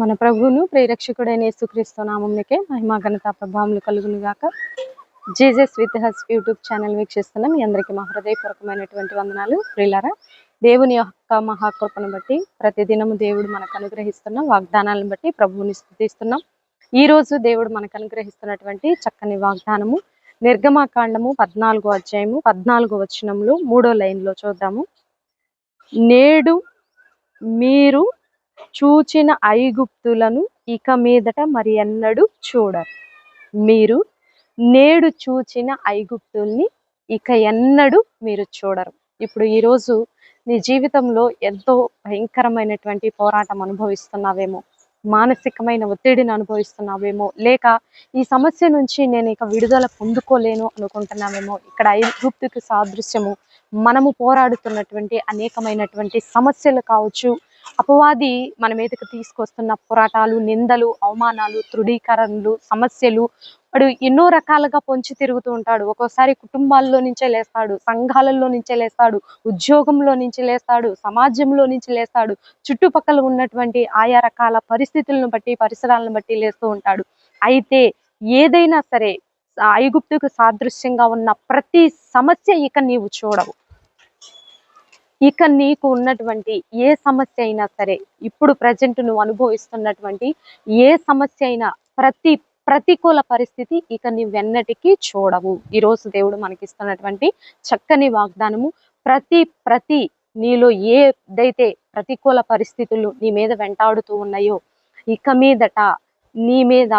మన ప్రభువును ప్రేరక్షకుడైన యేసుక్రీస్తు నామంకే మహిమా ఘనత ప్రభావములు కలుగును గాక Jesus with us YouTube channel వీక్షిస్తున్న మీ అందరికీ మా హృదయపూర్వకమైనటువంటి వందనాలు. ప్రియులారా దేవుని యొక్క మహాకృపను బట్టి ప్రతిదినము దేవుడు మనకు అనుగ్రహిస్తున్న వాగ్దానాలను బట్టి ప్రభువుని స్థుతిస్తున్నాం. ఈ రోజు దేవుడు మనకు అనుగ్రహిస్తున్నటువంటి చక్కని వాగ్దానము నిర్గమాకాండము పద్నాలుగో అధ్యాయము పద్నాలుగో వచనంలో మూడో లైన్లో చూద్దాము. నేడు మీరు చూచిన ఐగుప్తులను ఇక మీదట మరి ఎన్నడూ చూడరు. మీరు నేడు చూచిన ఐగుప్తుల్ని ఇక ఎన్నడూ మీరు చూడరు. ఇప్పుడు ఈరోజు నీ జీవితంలో ఎంతో భయంకరమైనటువంటి పోరాటం అనుభవిస్తున్నావేమో మానసికమైన ఒత్తిడిని అనుభవిస్తున్నావేమో లేక ఈ సమస్య నుంచి నేను ఇక విడుదల పొందుకోలేను అనుకుంటున్నావేమో ఇక్కడ ఐగుప్తుకి సాదృశ్యము మనము పోరాడుతున్నటువంటి అనేకమైనటువంటి సమస్యలు కావచ్చు అపవాది మన మీదకి తీసుకొస్తున్న పోరాటాలు నిందలు అవమానాలు తృఢీకరణలు సమస్యలు వాడు ఎన్నో రకాలుగా పొంచి తిరుగుతూ ఉంటాడు. ఒక్కోసారి కుటుంబాల్లో నుంచే లేస్తాడు సంఘాలలో నుంచే లేస్తాడు ఉద్యోగంలో నుంచి లేస్తాడు సమాజంలో నుంచి లేస్తాడు చుట్టుపక్కల ఉన్నటువంటి ఆయా రకాల పరిస్థితులను బట్టి పరిసరాలను బట్టి లేస్తూ ఉంటాడు. అయితే ఏదైనా సరే ఐగుప్తుకు సాదృశ్యంగా ఉన్న ప్రతి సమస్య ఇక నీవు చూడవు. ఇక నీకు ఉన్నటువంటి ఏ సమస్య అయినా సరే ఇప్పుడు ప్రజెంట్ నువ్వు అనుభవిస్తున్నటువంటి ఏ సమస్య అయినా ప్రతి ప్రతికూల పరిస్థితి ఇక నీవెన్నటికీ చూడవు. ఈరోజు దేవుడు మనకి ఇస్తున్నటువంటి చక్కని వాగ్దానము ప్రతి ప్రతి నీలో ఏదైతే ప్రతికూల పరిస్థితులు నీ మీద వెంటాడుతూ ఉన్నాయో ఇక మీదట నీ మీద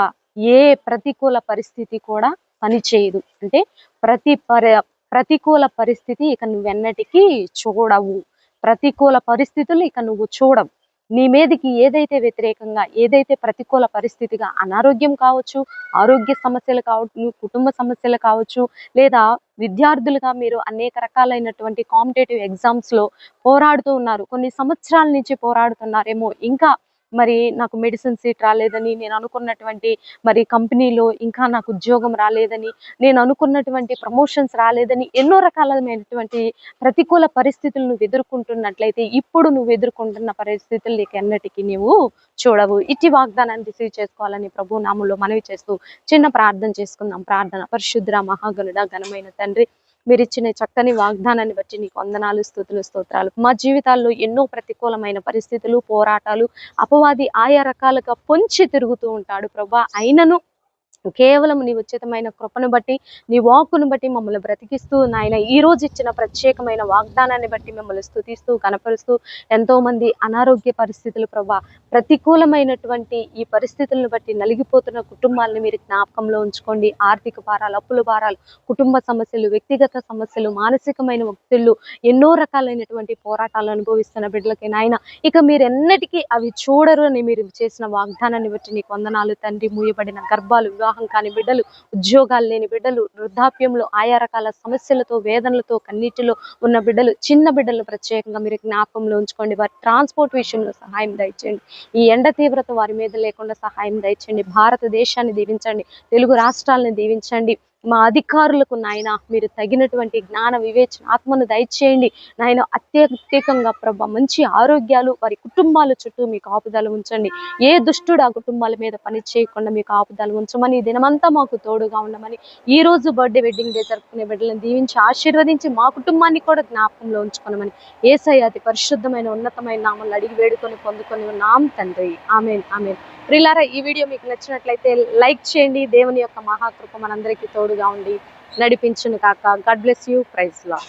ఏ ప్రతికూల పరిస్థితి కూడా పనిచేయదు. అంటే ప్రతి పరి ప్రతికూల పరిస్థితి ఇక నువ్వెన్నటికీ చూడవు. ప్రతికూల పరిస్థితులు ఇక నువ్వు చూడవు. నీ మీదకి ఏదైతే వ్యతిరేకంగా ఏదైతే ప్రతికూల పరిస్థితిగా అనారోగ్యం కావచ్చు ఆరోగ్య సమస్యలు కావచ్చు కుటుంబ సమస్యలు కావచ్చు లేదా విద్యార్థులుగా మీరు అనేక రకాలైనటువంటి కాంపిటేటివ్ ఎగ్జామ్స్లో పోరాడుతూ ఉన్నారు. కొన్ని సంవత్సరాల నుంచి పోరాడుతున్నారేమో. ఇంకా మరి నాకు మెడిసిన్ సీట్ రాలేదని నేను అనుకున్నటువంటి మరి కంపెనీలో ఇంకా నాకు ఉద్యోగం రాలేదని నేను అనుకున్నటువంటి ప్రమోషన్స్ రాలేదని ఎన్నో రకాలమైనటువంటి ప్రతికూల పరిస్థితులు నువ్వు ఎదుర్కొంటున్నట్లయితే ఇప్పుడు నువ్వు ఎదుర్కొంటున్న పరిస్థితులు నీకు ఎన్నటికీ నీవు చూడవు. ఇట్టి వాగ్దానాన్ని రిసీవ్ చేసుకోవాలని ప్రభు నామంలో మనవి చేస్తూ చిన్న ప్రార్థన చేసుకుందాం. ప్రార్థన పరిశుద్ర మహాగణుడ ఘనమైన తండ్రి మీరు ఇచ్చిన చక్కని వాగ్దానాన్ని బట్టి నీకు వందనాలు స్థుతులు స్తోత్రాలు. మా జీవితాల్లో ఎన్నో ప్రతికూలమైన పరిస్థితులు పోరాటాలు అపవాది ఆయా రకాలుగా పొంచి తిరుగుతూ ఉంటాడు ప్రభా. అయినను కేవలం నీ ఉచితమైన కృపను బట్టి నీ వాక్కును బట్టి మమ్మల్ని బ్రతికిస్తూ నాయన ఈ రోజు ఇచ్చిన ప్రత్యేకమైన వాగ్దానాన్ని బట్టి మిమ్మల్ని స్థుతిస్తూ కనపరుస్తూ ఎంతోమంది అనారోగ్య పరిస్థితులు ప్రభా ప్రతికూలమైనటువంటి ఈ పరిస్థితులను బట్టి నలిగిపోతున్న కుటుంబాలను మీరు జ్ఞాపకంలో ఉంచుకోండి. ఆర్థిక భారాలు అప్పుల భారాలు కుటుంబ సమస్యలు వ్యక్తిగత సమస్యలు మానసికమైన ఒత్తిళ్ళు ఎన్నో రకాలైనటువంటి పోరాటాలు అనుభవిస్తున్న బిడ్డలకి నాయన ఇక మీరు ఎన్నటికీ అవి చూడరు అని మీరు చేసిన వాగ్దానాన్ని బట్టి నీకు వందనాలు తండ్రి. మూయబడిన గర్భాలు కాని బిడ్డలు ఉద్యోగాలు లేని బిడ్డలు వృద్ధాప్యంలో ఆయా రకాల సమస్యలతో వేదనలతో కన్నీటిలో ఉన్న బిడ్డలు చిన్న బిడ్డలు ప్రత్యేకంగా మీరు జ్ఞాపకంలో ఉంచుకోండి. వారి ట్రాన్స్పోర్ట్ విషయంలో సహాయం దయచేయండి. ఈ ఎండ తీవ్రత వారి మీద లేకుండా సహాయం దయచేయండి. భారతదేశాన్ని దీవించండి. తెలుగు రాష్ట్రాలను దీవించండి. మా అధికారులకు నాయన మీరు తగినటువంటి జ్ఞాన వివేచన ఆత్మను దయచేయండి. నాయన అత్యత్యేకంగా ప్రభ మంచి ఆరోగ్యాలు వారి కుటుంబాల చుట్టూ మీకు ఆపుదలు ఉంచండి. ఏ దుష్టుడు ఆ కుటుంబాల మీద పని చేయకుండా మీకు ఆపుదలు ఉంచమని ఈ దినమంతా మాకు తోడుగా ఉండమని ఈ రోజు బర్త్డే వెడ్డింగ్ డే జరుపుకునే బిడ్డలను దీవించి ఆశీర్వదించి మా కుటుంబాన్ని కూడా జ్ఞాపకంలో ఉంచుకోనమని ఏసై అతి పరిశుద్ధమైన ఉన్నతమైన నామల్ని అడిగి వేడుకొని పొందుకొని ఉన్నాం తండ్రి. Amen amen. ప్రిలారా ఈ వీడియో మీకు నచ్చినట్లయితే లైక్ చేయండి. దేవుని యొక్క మహాకృప మనందరికీ తోడుగా ఉండి నడిపించును కాక. God bless you praise law